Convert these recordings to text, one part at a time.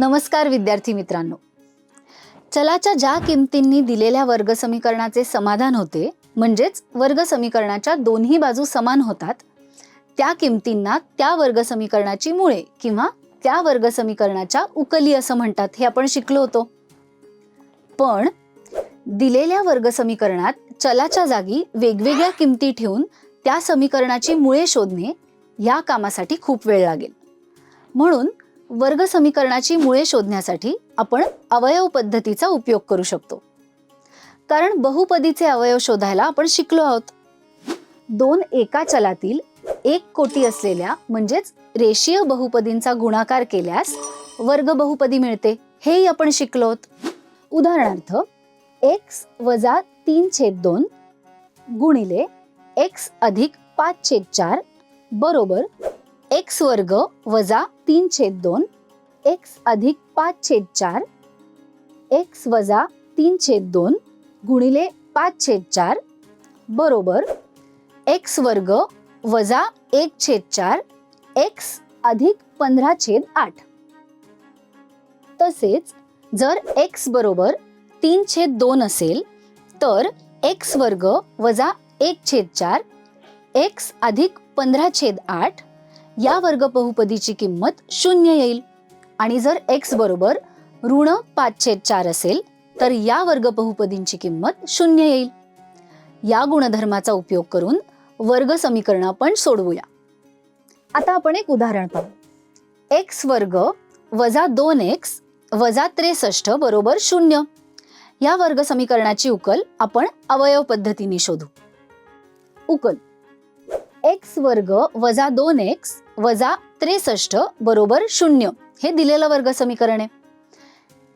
नमस्कार विद्यार्थी मित्रांनो. चलाच्या ज्या किमतींनी दिलेल्या वर्ग समीकरणाचे समाधान होते म्हणजेच वर्ग समीकरणाच्या दोन्ही बाजू समान होतात त्या किमतींना त्या वर्ग समीकरणाची मुळे किंवा त्या वर्ग समीकरणाच्या उकली असं म्हणतात हे आपण शिकलो होतो. पण दिलेल्या वर्ग समीकरणात चलाच्या जागी वेगवेगळ्या किमती ठेवून त्या समीकरणाची मुळे शोधणे या कामासाठी खूप वेळ लागेल. म्हणून वर्ग समीकरणाची मुळे शोधण्यासाठी आपण अवयव पद्धतीचा उपयोग करू शकतो. कारण बहुपदीचे अवयव शोधायला आपण शिकलो आहोत. दोन एका चलातील एक कोटी असलेल्या म्हणजेच रेषीय बहुपदींचा गुणाकार केल्यास वर्ग बहुपदी मिळते. हेही आपण शिकलो आहोत. उदाहरणार्थ एक्स वजा तीन छेद दोन गुणिले एक्स अधिक पाच छेद चार बरोबर एक्स वर्ग वजा तीन छेद दोन एक्स अधिक पाच छेद चार एक्स वजा तीन छेद दोन गुणिले पाच छेद चार बरोबर एक्स वर्ग वजा एक छेद चार एक्स अधिक पंधरा छेद आठ. तसेच जर एक्स बरोबर तीन छेद दोन असेल तर एक्स वर्ग वजा एक छेद चार एक्स अधिक पंधरा छेद आठ या वर्ग बहुपदीची किंमत शून्य येईल. आणि जर एक्स बरोबर ऋण पाचशे चार असेल तर या वर्ग बहुपदींची किंमत शून्य येईल. या गुणधर्माचा उपयोग करून वर्ग समीकरण आपण सोडवूया. आता आपण एक उदाहरण पाहू. एक्स वर्ग वजा दोन एक्स वजा त्रेसष्ट बरोबर शून्य. या वर्ग समीकरणाची उकल आपण अवयव पद्धतीने शोधू. उकल. एक्स वर्ग वजा दोन एक्स वजा त्रेसष्ट बरोबर शून्य. हे दिलेलं वर्ग समीकरण आहे.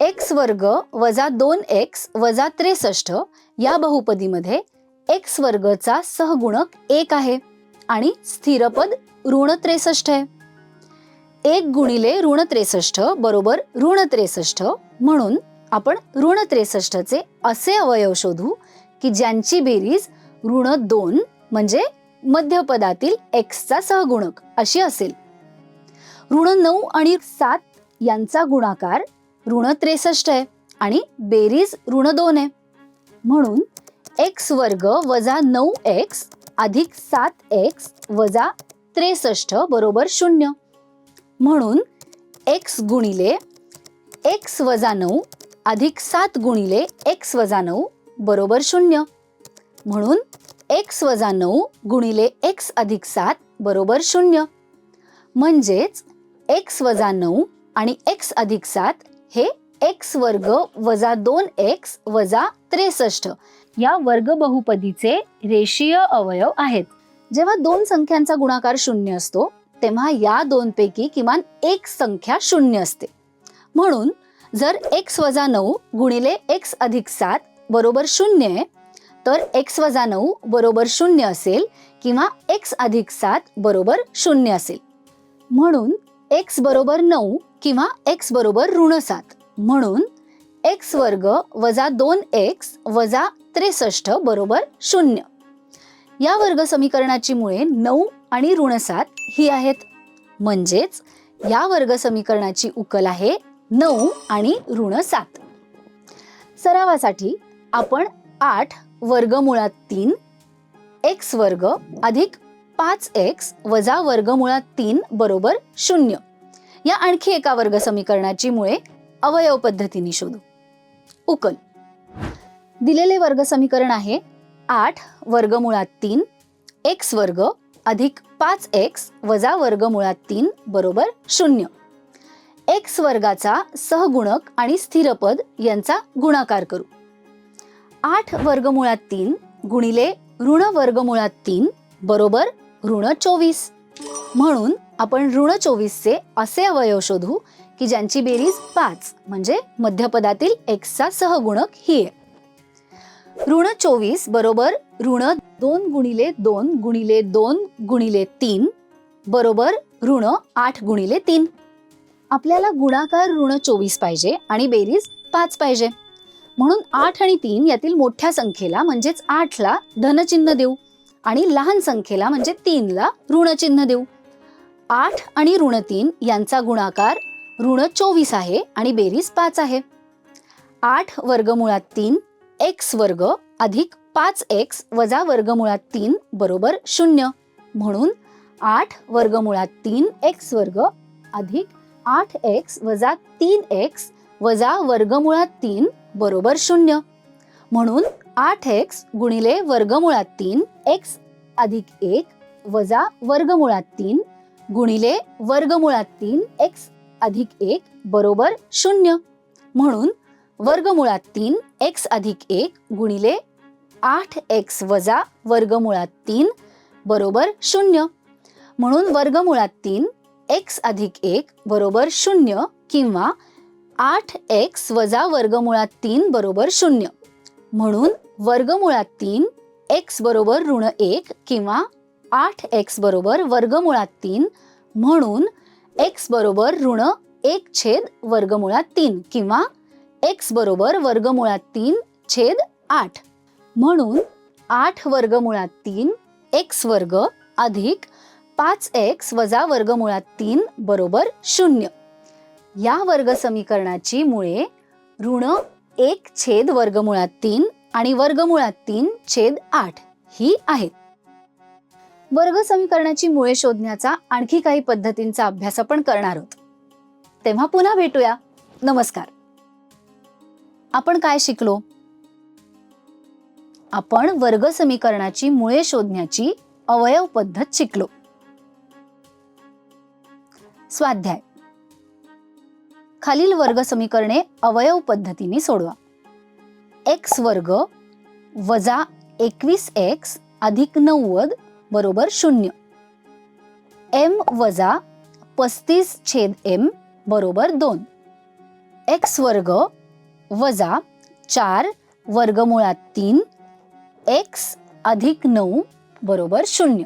एक्स वर्ग वजा दोन एक्स वजा त्रेसष्ट या बहुपदीमध्ये एक्स वर्गचा सहगुणक एक आहे आणि स्थिरपद ऋण त्रेसष्ट आहे. एक गुणिले ऋण त्रेसष्ट बरोबर ऋण त्रेसष्ट म्हणून आपण ऋण त्रेसष्टचे असे अवयव शोधू की ज्यांची बेरीज ऋण दोन म्हणजे मध्यपदातील एक्सचा सहगुणक अशी असेल. ऋण नऊ आणि सात यांचा गुणाकार ऋण त्रेसष्ट आहे आणि बेरीज ऋण दोन आहे. म्हणून एक्स वर्ग वजा नऊ एक्स अधिक सात एक्स वजा त्रेसष्ट बरोबर शून्य. म्हणून एक्स गुणिले एक्स वजा नऊ अधिक सात गुणिले एक्स वजा नऊ बरोबर शून्य. म्हणून एक्स वजा नऊ गुणिले एक्स अधिक सात बरोबर शून्य. म्हणजेच एक्स वजा नऊ आणि एक्स अधिक सात हे एक्स वर्ग वजा दोन एक्स वजा त्रेसष्ट. या वर्ग बहुपदीचे रेषीय अवयव आहेत. जेव्हा दोन संख्यांचा गुणाकार शून्य असतो तेव्हा या दोन पैकी किमान एक संख्या शून्य असते. म्हणून जर एक्स वजा नऊ गुणिले एक्स अधिक सात बरोबर शून्य आहे तर एक्स वजा नऊ बरोबर शून्य असेल किंवा एक्स अधिक सात बरोबर शून्य असेल. म्हणून एक्स बरोबर नऊ किंवा एक्स बरोबर ऋण सात. म्हणून एक्स वर्ग वजा दोन एक्स वजा त्रेसष्ट बरोबर शून्य. या वर्ग समीकरणाची मुळे नऊ आणि ऋण सात ही आहेत. म्हणजेच या वर्ग समीकरणाची उकल आहे नऊ आणि ऋण सात. सरावासाठी आपण आठ वर्गमुळात तीन एक्स वर्ग अधिक पाच एक्स वजा वर्गमुळात तीन बरोबर शून्य. या आणखी एका वर्ग समीकरणाची मुळे अवयव पद्धतीने शोधू. उकल. दिलेले वर्ग समीकरण आहे आठ वर्गमुळात तीन एक्स वर्ग अधिक पाच एक्स वजा वर्गमुळात तीन बरोबर शून्य. एक्स वर्गाचा सहगुणक आणि स्थिरपद यांचा गुणाकार करू. आठ वर्गमुळात तीन गुणिले ऋण वर्गमुळात तीन बरोबर ऋण चोवीस. म्हणून आपण ऋण चोवीसचे असे अवयव शोधू की ज्यांची बेरीज पाच म्हणजे मध्यपदातील एक्सचा सहगुणक ही आहे. ऋण चोवीस बरोबर ऋण दोन गुणिले दोन गुणिले दोन गुणिले तीन बरोबर ऋण आठ गुणिले तीन. आपल्याला गुणाकार ऋण चोवीस पाहिजे आणि बेरीज पाच पाहिजे. म्हणून आठ आणि तीन यातील मोठ्या संख्येला म्हणजेच आठला धनचिन्ह देऊ आणि लहान संख्येला म्हणजे तीनला ऋणचिन्ह देऊ. आठ आणि ऋण तीन यांचा गुणाकार ऋण चोवीस आहे आणि बेरीज पाच आहे. आठ वर्गमुळात तीन एक्स वर्ग अधिक पाच एक्स वजा वर्गमुळात तीन बरोबर शून्य. म्हणून आठ वर्गमुळात तीन एक्स वर्ग अधिक आठ एक्स वजा तीन एक्स वजा वर्गमुळात तीन बरोबर शून्य. म्हणून आठ एक्स गुणिले वर्गमुळात तीन एक्स अधिक एक वजा वर्गमुळात तीन गुणिले वर्गमुळात तीन एक्स अधिक एक बरोबर शून्य. म्हणून वर्गमुळात तीन एक्स अधिक एक गुणिले आठ एक्स वजा वर्गमुळात तीन बरोबर शून्य. म्हणून वर्गमुळात तीन एक्स अधिक एक बरोबर शून्य किंवा आठ एक्स वजा वर्गमुळात तीन बरोबर शून्य. म्हणून वर्गमुळात तीन एक्स बरोबर ऋण एक किंवा आठ एक्स बरोबर वर्गमुळात तीन म्हणून एक्स बरोबर ऋण एक छेद वर्गमुळात तीन किंवा एक्स बरोबर वर्गमुळात तीन छेद आठ. म्हणून आठ वर्गमुळात तीन एक्स वर्ग अधिक पाच एक्स वजा वर्गमुळात तीन बरोबर शून्य. या वर्ग समीकरणाची मुळे ऋण एक छेद वर्गमुळात तीन आणि वर्गमुळात तीन छेद आठ ही आहेत वर्ग समीकरणाची मुळे शोधण्याचा आणखी काही पद्धतींचा अभ्यास आपण करणार आहोत. तेव्हा पुन्हा भेटूया. नमस्कार. आपण काय शिकलो? आपण वर्ग समीकरणाची मुळे शोधण्याची अवयव पद्धत शिकलो. स्वाध्याय. खालील वर्ग समीकरणे अवयव पद्धतीने सोडवा. एक्स वर्ग वजा एकवीस एक्स अधिक नव्वद बरोबर शून्य. एम वजा पस्तीस छेद एम बरोबर दोन. एक्स वर्ग वजा चार वर्गमुळात तीन. एक्स अधिक नऊ बरोबर शून्य.